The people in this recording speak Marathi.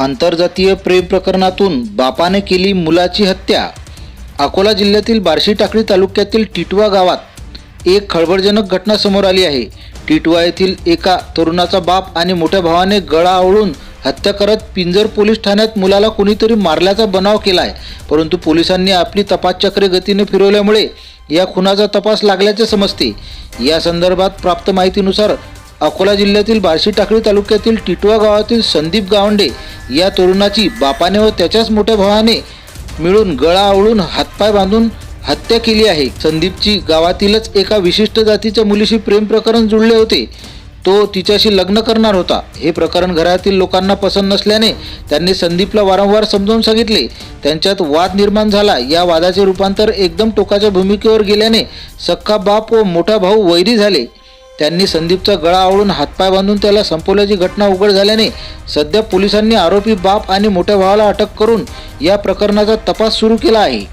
आंतरजातीय प्रेम प्रकरणातून बापाने केली मुलाची हत्या. अकोला जिल्ह्यातील बार्शी टाकळी तालुक्यातील टिटवा गावात एक खळबळजनक घटना समोर आली आहे. टिटवा येथील एका तरुणाचा बाप आणि मोठ्या भावाने गळा आवळून हत्या करत पिंजर पोलीस ठाण्यात मुलाला कुणीतरी मारल्याचा बनाव केला आहे परंतु पोलिसांनी आपली तपासचक्रे गतीने फिरवल्यामुळे या खुनाचा तपास लागल्याचे समजते. या संदर्भात प्राप्त माहितीनुसार अकोला जिल्ह्यातील बार्शी टाकळी तालुक्यातील टिटवा गावातील संदीप गावंडे या तरुणाची बापाने व त्याच्याच मोठ्या भावाने मिळून गळा आवळून हातपाय बांधून हत्या केली आहे. संदीपची गावातीलच एका विशिष्ट जातीच्या मुलीशी प्रेम प्रकरण जुळले होते. तो तिच्याशी लग्न करणार होता. हे प्रकरण घरातील लोकांना पसंत नसल्याने त्यांनी संदीपला वारंवार समजावून सांगितले. त्यांच्यात वाद निर्माण झाला. या वादाचे रूपांतर एकदम टोकाच्या भूमिकेवर गेल्याने सख्खा बाप व मोठा भाऊ वैरी झाले. त्यांनी संदीपचा गळा आवळून हातपाय बांधून त्याला संपवल्याची घटना उघड झाल्याने सध्या पोलिसांनी आरोपी बाप आणि मोठ्या भावाला अटक करून या प्रकरणाचा तपास सुरू केला आहे.